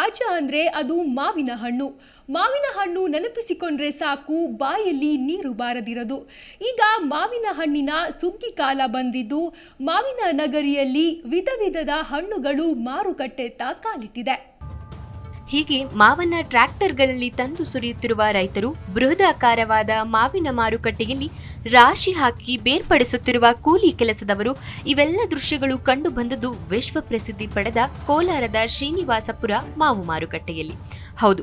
ರಾಜ ಅಂದರೆ ಅದು ಮಾವಿನ ಹಣ್ಣು. ಮಾವಿನ ಹಣ್ಣು ನೆನಪಿಸಿಕೊಂಡ್ರೆ ಸಾಕು, ಬಾಯಲ್ಲಿ ನೀರು ಬಾರದಿರದು. ಈಗ ಮಾವಿನ ಹಣ್ಣಿನ ಸುಗ್ಗಿ ಕಾಲ ಬಂದಿದ್ದು, ಮಾವಿನ ನಗರಿಯಲ್ಲಿ ವಿಧ ವಿಧದ ಹಣ್ಣುಗಳು ಮಾರುಕಟ್ಟೆತ್ತ ಕಾಲಿಟ್ಟಿದೆ. ಹೀಗೆ ಮಾವನ್ನ ಟ್ರ್ಯಾಕ್ಟರ್ಗಳಲ್ಲಿ ತಂದು ಸುರಿಯುತ್ತಿರುವ ರೈತರು ಬೃಹದಾಕಾರವಾದ ಮಾವಿನ ಮಾರುಕಟ್ಟೆಯಲ್ಲಿ ರಾಶಿ ಹಾಕಿ ಬೇರ್ಪಡಿಸುತ್ತಿರುವ ಕೂಲಿ ಕೆಲಸದವರು, ಇವೆಲ್ಲ ದೃಶ್ಯಗಳು ಕಂಡು ಬಂದದ್ದು ವಿಶ್ವ ಪ್ರಸಿದ್ಧಿ ಪಡೆದ ಕೋಲಾರದ ಶ್ರೀನಿವಾಸಪುರ ಮಾವು ಮಾರುಕಟ್ಟೆಯಲ್ಲಿ. ಹೌದು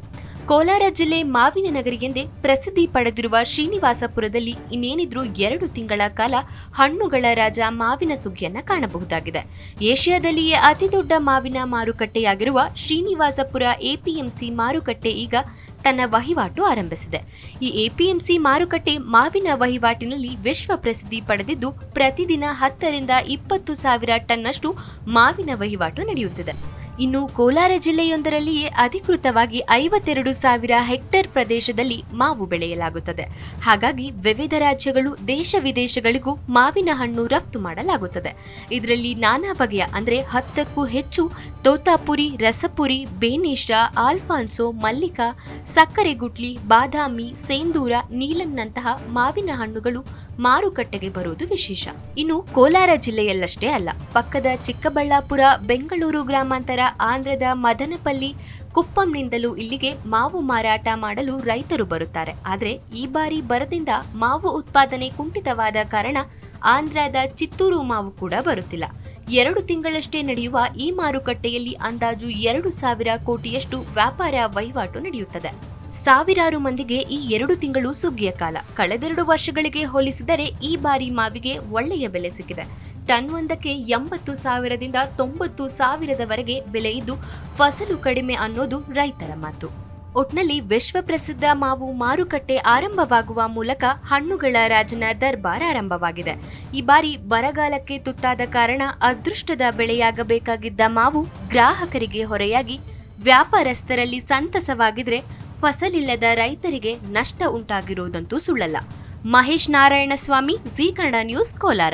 ಕೋಲಾರ ಜಿಲ್ಲೆ ಮಾವಿನ ನಗರಿ ಎಂದೇ ಪ್ರಸಿದ್ಧಿ ಪಡೆದಿರುವ ಶ್ರೀನಿವಾಸಪುರದಲ್ಲಿ ಇನ್ನೇನಿದ್ರೂ ಎರಡು ತಿಂಗಳ ಕಾಲ ಹಣ್ಣುಗಳ ರಾಜ ಮಾವಿನ ಸುಗ್ಗಿಯನ್ನ ಕಾಣಬಹುದಾಗಿದೆ. ಏಷ್ಯಾದಲ್ಲಿಯೇ ಅತಿದೊಡ್ಡ ಮಾವಿನ ಮಾರುಕಟ್ಟೆಯಾಗಿರುವ ಶ್ರೀನಿವಾಸಪುರ ಎಪಿಎಂಸಿ ಮಾರುಕಟ್ಟೆ ಈಗ ತನ್ನ ವಹಿವಾಟು ಆರಂಭಿಸಿದೆ. ಈ ಎಪಿಎಂಸಿ ಮಾರುಕಟ್ಟೆ ಮಾವಿನ ವಹಿವಾಟಿನಲ್ಲಿ ವಿಶ್ವ ಪ್ರಸಿದ್ಧಿ ಪಡೆದಿದ್ದು, ಪ್ರತಿದಿನ ಹತ್ತರಿಂದ ಇಪ್ಪತ್ತು ಸಾವಿರ ಟನ್ನಷ್ಟು ಮಾವಿನ ವಹಿವಾಟು ನಡೆಯುತ್ತಿದೆ. ಇನ್ನು ಕೋಲಾರ ಜಿಲ್ಲೆಯೊಂದರಲ್ಲಿಯೇ ಅಧಿಕೃತವಾಗಿ ಐವತ್ತೆರಡು ಸಾವಿರ ಹೆಕ್ಟೇರ್ ಪ್ರದೇಶದಲ್ಲಿ ಮಾವು ಬೆಳೆಯಲಾಗುತ್ತದೆ. ಹಾಗಾಗಿ ವಿವಿಧ ರಾಜ್ಯಗಳು, ದೇಶ ವಿದೇಶಗಳಿಗೂ ಮಾವಿನ ಹಣ್ಣು ರಫ್ತು ಮಾಡಲಾಗುತ್ತದೆ. ಇದರಲ್ಲಿ ನಾನಾ ಬಗೆಯ ಅಂದರೆ ಹತ್ತಕ್ಕೂ ಹೆಚ್ಚು ತೋತಾಪುರಿ, ರಸಪುರಿ, ಬೇನೇಶ, ಆಲ್ಫಾನ್ಸೋ, ಮಲ್ಲಿಕಾ, ಸಕ್ಕರೆ ಗುಟ್ಲಿ, ಬಾದಾಮಿ, ಸೇಂದೂರ, ನೀಲಂನಂತಹ ಮಾವಿನ ಹಣ್ಣುಗಳು ಮಾರುಕಟ್ಟೆಗೆ ಬರುವುದು ವಿಶೇಷ. ಇನ್ನು ಕೋಲಾರ ಜಿಲ್ಲೆಯಲ್ಲಷ್ಟೇ ಅಲ್ಲ, ಪಕ್ಕದ ಚಿಕ್ಕಬಳ್ಳಾಪುರ, ಬೆಂಗಳೂರು ಗ್ರಾಮಾಂತರ ಆಂಧ್ರದ ಮದನಪಲ್ಲಿ ಕುಪ್ಪಂನಿಂದಲೂ ಇಲ್ಲಿಗೆ ಮಾವು ಮಾರಾಟ ಮಾಡಲು ರೈತರು ಬರುತ್ತಾರೆ. ಆದರೆ ಈ ಬಾರಿ ಬರದಿಂದ ಮಾವು ಉತ್ಪಾದನೆ ಕುಂಠಿತವಾದ ಕಾರಣ ಆಂಧ್ರದ ಚಿತ್ತೂರು ಮಾವು ಕೂಡ ಬರುತ್ತಿಲ್ಲ. ಎರಡು ತಿಂಗಳಷ್ಟೇ ನಡೆಯುವ ಈ ಮಾರುಕಟ್ಟೆಯಲ್ಲಿ ಅಂದಾಜು ಎರಡು ಸಾವಿರ ಕೋಟಿಯಷ್ಟು ವ್ಯಾಪಾರ ವಹಿವಾಟು ನಡೆಯುತ್ತದೆ. ಸಾವಿರಾರು ಮಂದಿಗೆ ಈ ಎರಡು ತಿಂಗಳು ಸುಗ್ಗಿಯ ಕಾಲ. ಕಳೆದೆರಡು ವರ್ಷಗಳಿಗೆ ಹೋಲಿಸಿದರೆ ಈ ಬಾರಿ ಮಾವಿಗೆ ಒಳ್ಳೆಯ ಬೆಲೆ ಸಿಕ್ಕಿದೆ. ಟನ್ ಒಂದಕ್ಕೆ ಎಂಬತ್ತು ಸಾವಿರದಿಂದ ತೊಂಬತ್ತು ಸಾವಿರದವರೆಗೆ ಬೆಲೆ ಇದ್ದು, ಫಸಲು ಕಡಿಮೆ ಅನ್ನೋದು ರೈತರ ಮಾತು. ಒಟ್ನಲ್ಲಿ ವಿಶ್ವ ಪ್ರಸಿದ್ಧ ಮಾವು ಮಾರುಕಟ್ಟೆ ಆರಂಭವಾಗುವ ಮೂಲಕ ಹಣ್ಣುಗಳ ರಾಜನ ದರ್ಬಾರ್ ಆರಂಭವಾಗಿದೆ. ಈ ಬಾರಿ ಬರಗಾಲಕ್ಕೆ ತುತ್ತಾದ ಕಾರಣ ಅದೃಷ್ಟದ ಬೆಳೆಯಾಗಬೇಕಾಗಿದ್ದ ಮಾವು ಗ್ರಾಹಕರಿಗೆ ಹೊರೆಯಾಗಿ, ವ್ಯಾಪಾರಸ್ಥರಲ್ಲಿ ಸಂತಸವಾಗಿದ್ರೆ ಫಸಲಿಲ್ಲದ ರೈತರಿಗೆ ನಷ್ಟ ಉಂಟಾಗಿರುವುದಂತೂ ಸುಳ್ಳಲ್ಲ. Mahesh Narayanaswamy, G Kannada news Kolar.